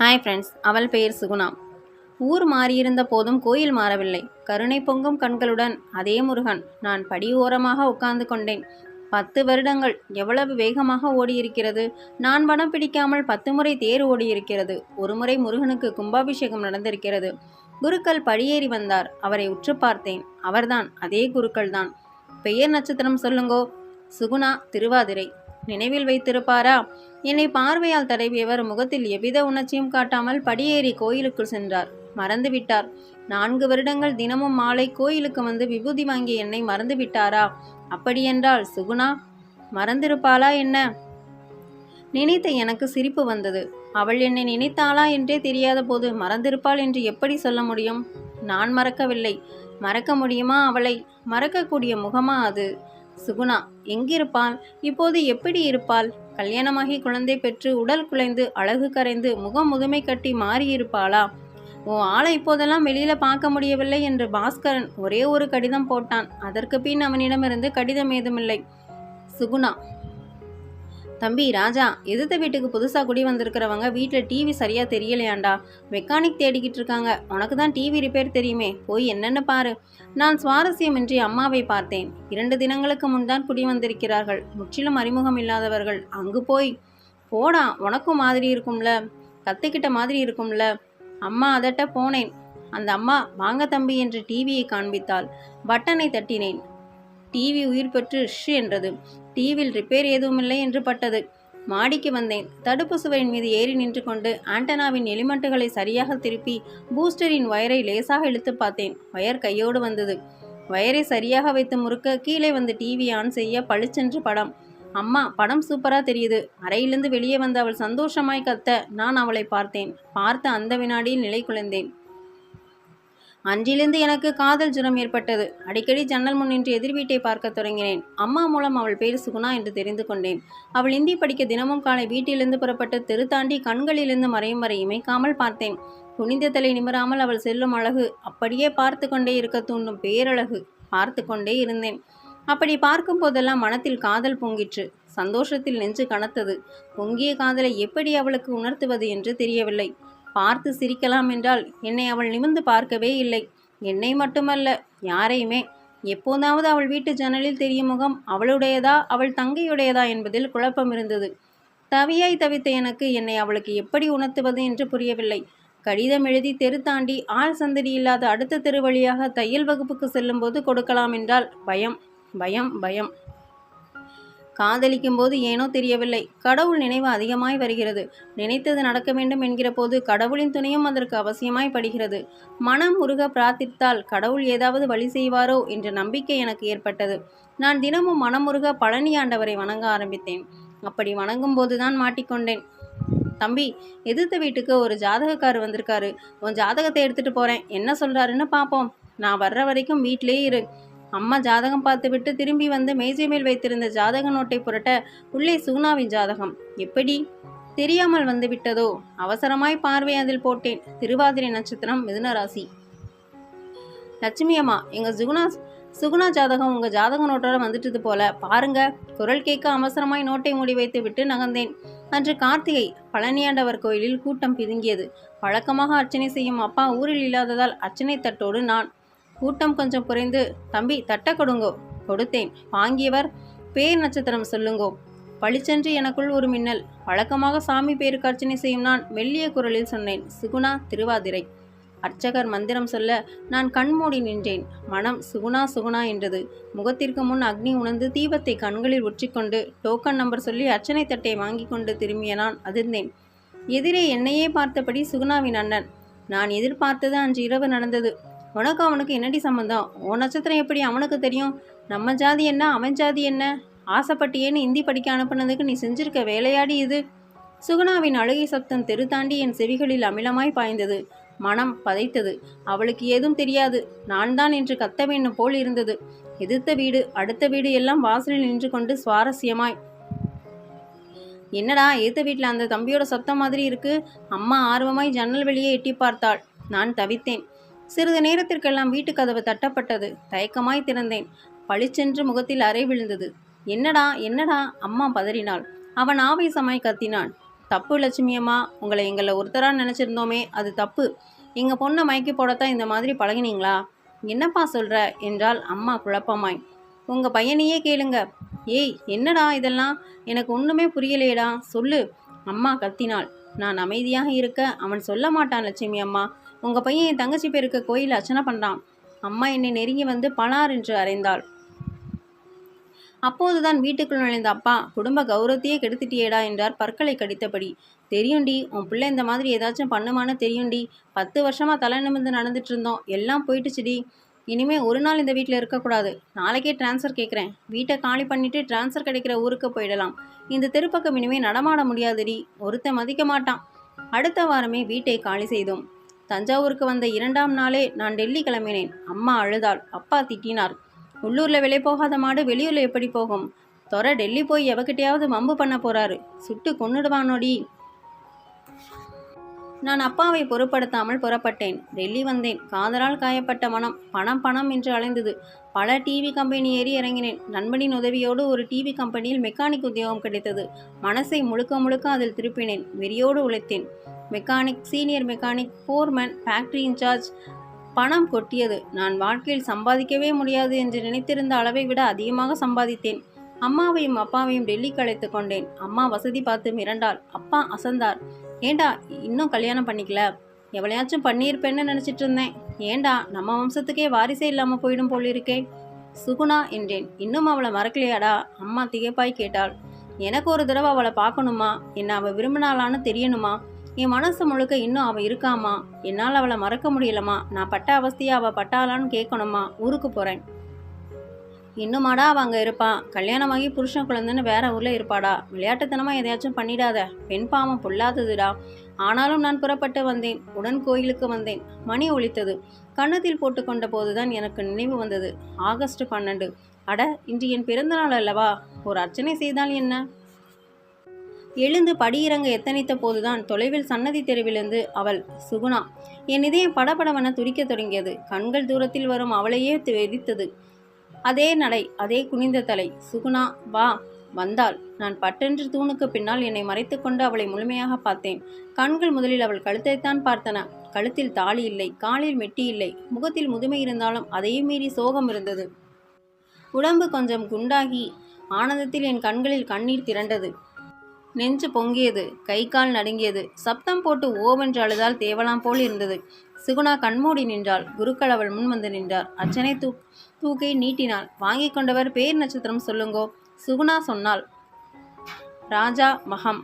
Hi friends அவள் பெயர் சுகுணா. ஊர் மாறியிருந்த போதும் கோயில் மாறவில்லை. கருணை பொங்கும் கண்களுடன் அதே முருகன் நான் படி ஓரமாக உட்கார்ந்து கொண்டேன். பத்து வருடங்கள் எவ்வளவு வேகமாக ஓடியிருக்கிறது? நான் வனம் பிடிக்காமல் பத்து முறை தேர் ஓடியிருக்கிறது. ஒரு முறை முருகனுக்கு கும்பாபிஷேகம் நடந்திருக்கிறது. குருக்கள் படியேறி வந்தார். அவரை உற்று பார்த்தேன். அவர்தான் அதே குருக்கள் தான் பெயர் நட்சத்திரம் சொல்லுங்கோ. சுகுணா திருவாதிரை. நினைவில் வைத்திருப்பாரா? என்னை பார்வையால் தடவியவர் முகத்தில் எவ்வித உணர்ச்சியும் காட்டாமல் படியேறி கோயிலுக்குள் சென்றார். மறந்துவிட்டார் நான்கு வருடங்கள் தினமும் மாலை கோயிலுக்கு வந்து விபூதி வாங்கிய என்னை மறந்து விட்டாரா? அப்படியென்றால் சுகுணா மறந்திருப்பாளா என்ன? நினைத்த எனக்கு சிரிப்பு வந்தது. அவள் என்னை நினைத்தாளா என்றே தெரியாத போது மறந்திருப்பாள் என்று எப்படி சொல்ல முடியும்? நான் மறக்கவில்லை. மறக்க முடியுமா அவளை? மறக்கக்கூடிய முகமா அது? சுகுணா எங்கிருப்பாள்? இப்போது எப்படி இருப்பாள்? கல்யாணமாகி குழந்தை பெற்று உடல் குலைந்து அழகு கரைந்து முகம் முதுமை கட்டி மாறியிருப்பாளா? உன் ஆளை இப்போதெல்லாம் வெளியில பார்க்க முடியவில்லை என்று பாஸ்கரன் ஒரே ஒரு கடிதம் போட்டான். அதற்கு பின் அவனிடமிருந்து கடிதம் ஏதுமில்லை. சுகுணா தம்பி ராஜா எதிர்த்த வீட்டுக்கு புதுசாக குடி வந்திருக்கிறவங்க வீட்டில் டிவி சரியாக தெரியலையாண்டா. மெக்கானிக் தேடிக்கிட்டு இருக்காங்க. உனக்கு தான் டிவி ரிப்பேர் தெரியுமே. போய் என்னென்னு பாரு. நான் சுவாரஸ்யமின்றி அம்மாவை பார்த்தேன். இரண்டு தினங்களுக்கு முன் தான் குடி வந்திருக்கிறார்கள். முற்றிலும் அறிமுகம் இல்லாதவர்கள். அங்கு போய் போடா உனக்கும் மாதிரி இருக்கும்ல. கத்துக்கிட்ட மாதிரி இருக்கும்ல. அம்மா அதட்ட போனேன். அந்த அம்மா வாங்க தம்பி என்று டிவியை காண்பித்தாள். பட்டனை தட்டினேன். டிவி உயிர் பெற்று ஷ் என்றது. டிவியில் ரிப்பேர் எதுவுமில்லை என்று பட்டது. மாடிக்கு வந்தேன். தடுப்பு சுவரின் மீது ஏறி நின்று கொண்டு ஆண்டனாவின் எலிமெண்ட்டுகளை சரியாக திருப்பி பூஸ்டரின் வயரை லேசாக இழுத்து பார்த்தேன். வயர் கையோடு வந்தது. வயரை சரியாக வைத்து முறுக்க கீழே வந்து டிவி ஆன் செய்ய பளிச்சென்று படம். அம்மா படம் சூப்பராக தெரியுது. அறையிலிருந்து வெளியே வந்த அவள் சந்தோஷமாய் கத்த நான் அவளை பார்த்தேன். பார்த்த அந்த வினாடியில் நிலை குலைந்தேன். அன்றிலிருந்து எனக்கு காதல் ஜுரம் ஏற்பட்டது. அடிக்கடி ஜன்னல் முன் நின்று எதிர் வீட்டை பார்க்க தொடங்கினேன். அம்மா மூலம் அவள் பேர் சுகுணா என்று தெரிந்து கொண்டேன். அவள் இந்தி படிக்க தினமும் காலை வீட்டிலிருந்து புறப்பட்டு தெரு தாண்டி கண்களிலிருந்து மறையும் வரை இமைக்காமல் பார்த்தேன். குனிந்த தலை நிமிராமல் அவள் செல்லும் அழகு அப்படியே பார்த்து கொண்டே இருக்க தூண்டும் பேரழகு பார்த்து கொண்டே இருந்தேன். அப்படி பார்க்கும் போதெல்லாம் மனத்தில் காதல் பொங்கிற்று. சந்தோஷத்தில் நெஞ்சு கனத்தது. பொங்கிய காதலை எப்படி அவளுக்கு உணர்த்துவது என்று தெரியவில்லை. பார்த்து சிரிக்கலாம் என்றால் என்னை அவள் நிமிர்ந்து பார்க்கவே இல்லை. என்னை மட்டுமல்ல யாரையுமே. எப்போதாவது அவள் வீட்டு ஜன்னலில் தெரியும் முகம் அவளுடையதா அவள் தங்கையுடையதா என்பதில் குழப்பம் இருந்தது. தவியாய் தவித்த எனக்கு என்னை அவளுக்கு எப்படி உணர்த்துவது என்று புரியவில்லை. கடிதம் எழுதி தெரு தாண்டி ஆள் சந்தடி இல்லாத அடுத்த தெரு வழியாக தையல் வகுப்புக்கு செல்லும்போது கொடுக்கலாம் என்றால் பயம் பயம் பயம். காதலிக்கும் போது ஏனோ தெரியவில்லை. கடவுள் நினைவு அதிகமாய் வருகிறது. நினைத்தது நடக்க வேண்டும் என்கிற போது கடவுளின் துணையும் அதற்கு அவசியமாய் படுகிறது. மனம் முருக பிரார்த்தித்தால் கடவுள் ஏதாவது வழி செய்வாரோ என்ற நம்பிக்கை எனக்கு ஏற்பட்டது. நான் தினமும் மனமுருக பழனி ஆண்டவரை வணங்க ஆரம்பித்தேன். அப்படி வணங்கும் போதுதான் மாட்டிக்கொண்டேன் தம்பி எதிர்த்த வீட்டுக்கு ஒரு ஜாதகக்காரர் வந்திருக்காரு. உன் ஜாதகத்தை எடுத்துகிட்டு போகிறேன் என்ன சொல்கிறாருன்னு பார்ப்போம் நான் வர்ற வரைக்கும் வீட்டிலே இரு. அம்மா ஜாதகம் பார்த்துவிட்டு திரும்பி வந்து மேஜை மேல் வைத்திருந்த ஜாதக நோட்டை புரட்ட உள்ளே சுகுணாவின் ஜாதகம். எப்படி? தெரியாமல் வந்து விட்டதோ? அவசரமாய் பார்வை அதில் போட்டேன். திருவாதிரை நட்சத்திரம் மிதுன ராசி. லட்சுமி அம்மா எங்க சுகுணா சுகுணா ஜாதகம் உங்க ஜாதக நோட்டோட வந்துட்டது போல. பாருங்க குரல் கேட்க அவசரமாய் நோட்டை மூடி வைத்து விட்டு நகர்ந்தேன். அன்று கார்த்திகை பழனியாண்டவர் கோயிலில் கூட்டம் பிதுங்கியது. வழக்கமாக அர்ச்சனை செய்யும் அப்பா ஊரில் இல்லாததால் அர்ச்சனை தட்டோடு நான் கூட்டம் கொஞ்சம் குறைந்து தம்பி தட்ட கொடுங்கோ. கொடுத்தேன். வாங்கியவர் பேர் நட்சத்திரம் சொல்லுங்கோ. பளிச்சென்று எனக்குள் ஒரு மின்னல். வழக்கமாக சாமி பேருக்கு அர்ச்சனை செய்யும் நான் மெல்லிய குரலில் சொன்னேன். சுகுணா திருவாதிரை. அர்ச்சகர் மந்திரம் சொல்ல நான் கண்மூடி நின்றேன். மனம் சுகுணா சுகுணா என்றது. முகத்திற்கு முன் அக்னி உணர்ந்து தீபத்தை கண்களில் ஒற்றிக்கொண்டு டோக்கன் நம்பர் சொல்லி அர்ச்சனை தட்டை வாங்கி கொண்டு திரும்பிய நான் அதிர்ந்தேன். எதிரே என்னையே பார்த்தபடி சுகுணாவின் அண்ணன். நான் எதிர்பார்த்தது அன்று இரவு நடந்தது. உனக்கு அவனுக்கு என்னடி சம்மந்தம் உன் நட்சத்திரம் எப்படி அவனுக்கு தெரியும்? நம்ம ஜாதி என்ன அவன் ஜாதி என்ன? ஆசைப்பட்டியேன்னு இந்தி படிக்க அனுப்புனதுக்கு நீ செஞ்சிருக்க வேலையாடி இது? சுகுணாவின் அழுகை சப்தம் தெரு தாண்டி என் செவிகளில் அமிலமாய் பாய்ந்தது. மனம் பதைத்தது. அவளுக்கு ஏதும் தெரியாது. நான் தான் என்று கத்த வேண்டும் போல் இருந்தது. எதிர்த்த வீடு அடுத்த வீடு எல்லாம் வாசலில் நின்று கொண்டு சுவாரஸ்யமாய். என்னடா எதிர்த்த வீட்டில் அந்த தம்பியோட சத்தம் மாதிரி இருக்கு? அம்மா ஆர்வமாய் ஜன்னல் வெளியே எட்டி பார்த்தாள். நான் தவித்தேன். சிறிது நேரத்திற்கெல்லாம் வீட்டு கதவு தட்டப்பட்டது. தயக்கமாய் திறந்தேன். பளிச்சென்று முகத்தில் அறை விழுந்தது. என்னடா என்னடா? அம்மா பதறினாள். அவன் ஆவேசமாய் கத்தினான். தப்பு லட்சுமி அம்மா. உங்களை எங்களை ஒருத்தராக நினச்சிருந்தோமே. அது தப்பு. எங்கள் பொண்ணை மயக்கி போடத்தான் இந்த மாதிரி பழகினீங்களா? என்னப்பா சொல்கிற என்றால் அம்மா குழப்பமாய். உங்கள் பையனையே கேளுங்க. ஏய் என்னடா இதெல்லாம்? எனக்கு ஒன்றுமே புரியலையேடா சொல்லு. அம்மா கத்தினாள். நான் அமைதியாக இருக்க. அவன் சொல்ல மாட்டான் லட்சுமி அம்மா. உங்கள் பையன் என் தங்கச்சி பேருக்கு கோயில் அர்ச்சனை பண்ணுறான் அம்மா என்னை நெருங்கி வந்து பலார் என்று அறைந்தாள். அப்போதுதான் வீட்டுக்குள் நுழைந்த அப்பா குடும்ப கௌரவத்தையே கெடுத்துட்டியேடா என்றார் பற்களை கடித்தபடி. தெரியுண்டி உன் பிள்ளை இந்த மாதிரி ஏதாச்சும் பண்ணுமான்னு தெரியுண்டி பத்து வருஷமாக தலை நிமிர்ந்து நடந்துட்டு இருந்தோம். எல்லாம் போயிட்டுச்சுடி. இனிமே ஒரு நாள் இந்த வீட்டில் இருக்கக்கூடாது. நாளைக்கே ட்ரான்ஸ்ஃபர் கேட்குறேன் வீட்டை காலி பண்ணிட்டு ட்ரான்ஸ்ஃபர் கிடைக்கிற ஊருக்கு போயிடலாம். இந்த தெருப்பக்கம் இனிமே நடமாட முடியாதுடி. ஒருத்தன் மதிக்க மாட்டான். அடுத்த வாரமே வீட்டை காலி செய்தோம். தஞ்சாவூருக்கு வந்த இரண்டாம் நாளே நான் டெல்லி கிளம்பினேன். அம்மா அழுதாள். அப்பா திட்டினார். உள்ளூரில் விலை போகாத மாடு வெளியூரில் எப்படி போகும்? தொர டெல்லி போய் எவகிட்டையாவது மம்பு பண்ண போறாரு. சுட்டு கொன்னுடுவானோடி. நான் அப்பாவை பொருட்படுத்தாமல் புறப்பட்டேன். டெல்லி வந்தேன். காதலால் காயப்பட்ட மனம் பணம் பணம் என்று அலைந்தது. பல டிவி கம்பெனி ஏறி இறங்கினேன். நண்பனின் உதவியோடு ஒரு டிவி கம்பெனியில் மெக்கானிக் உத்தியோகம் கிடைத்தது. மனசை முழுக்க முழுக்க அதில் திருப்பினேன். வெறியோடு உழைத்தேன். Mechanic senior mechanic foreman factory in charge பணம் கொட்டியது. நான் வாழ்க்கையில் சம்பாதிக்கவே முடியாது என்று நினைத்திருந்த அளவை விட அதிகமாக சம்பாதித்தேன். அம்மாவையும் அப்பாவையும் டெல்லிக்கு அழைத்து கொண்டேன். அம்மா வசதி பார்த்து மிரண்டாள். அப்பா அசந்தார். ஏண்டா இன்னும் கல்யாணம் பண்ணிக்கல? எவளையாச்சும் பண்ணியிருப்பேன்னு நினச்சிட்டு இருந்தேன். ஏண்டா நம்ம வம்சத்துக்கே வாரிசே இல்லாமல் போயிடும் போலிருக்கே சுகுணா என்றேன். இன்னும் அவளை மறக்கலையாடா? அம்மா திகைப்பாய் கேட்டாள். எனக்கு ஒரு தடவை அவளை பார்க்கணுமா? என்னை அவள் விரும்பினாளான்னு தெரியணுமா? என் மனசு முழுக்க இன்னும் அவள் இருக்காமா? என்னால் அவளை மறக்க முடியலமா? நான் பட்ட அவஸ்தையை அவள் பட்டாளான்னு கேட்கணுமா? ஊருக்கு போகிறேன் இன்னுமாடா அவள் அங்கே இருப்பான். கல்யாணமாகி புருஷன் குழந்தைன்னு வேற ஊரில் இருப்பாடா. விளையாட்டுத்தனமாக எதையாச்சும் பண்ணிடாத. பெண் பாவம் பொல்லாததுடா. ஆனாலும் நான் புறப்பட்டு வந்தேன். உடன் கோயிலுக்கு வந்தேன். மணி ஒழித்தது கன்னத்தில் போட்டுக்கொண்ட போதுதான் எனக்கு நினைவு வந்தது. ஆகஸ்ட் பன்னெண்டு. அட இன்று என் பிறந்தநாள் அல்லவா? ஒரு அர்ச்சனை செய்தால் என்ன? எழுந்து படியிறங்க எத்தனித்த போதுதான் தொலைவில் சன்னதி தெருவிலிருந்து அவள் சுகுணா என் இதயம் படபடவென துடிக்கத் தொடங்கியது. கண்கள் தூரத்தில் வரும் அவளையே வெதித்தது அதே நடை அதே குனிந்த தலை. சுகுணா வா வந்தாள். நான் பட்டென்று தூணுக்கு பின்னால் என்னை மறைத்துக்கொண்டு அவளை முழுமையாக பார்த்தேன். கண்கள் முதலில் அவள் கழுத்தைத்தான் பார்த்தன. கழுத்தில் தாலி இல்லை காலில் மெட்டி இல்லை. முகத்தில் முதுமை இருந்தாலும் அதையும் மீறி சோகம் இருந்தது. உடம்பு கொஞ்சம் குண்டாகி ஆனந்தத்தில் என் கண்களில் கண்ணீர் திரண்டது. நெஞ்சு பொங்கியது கை கால் நடுங்கியது. சப்தம் போட்டு ஓவென்று அழுதால் தேவலாம் போல் இருந்தது. சுகுணா கண்மூடி நின்றாள். குருக்கள் அவள் முன் வந்து நின்றார். அர்ச்சனை தூ தூக்கை நீட்டினாள். வாங்கி கொண்டவர் பேர் நட்சத்திரம் சொல்லுங்கோ. சுகுணா சொன்னாள். ராஜா மகம்.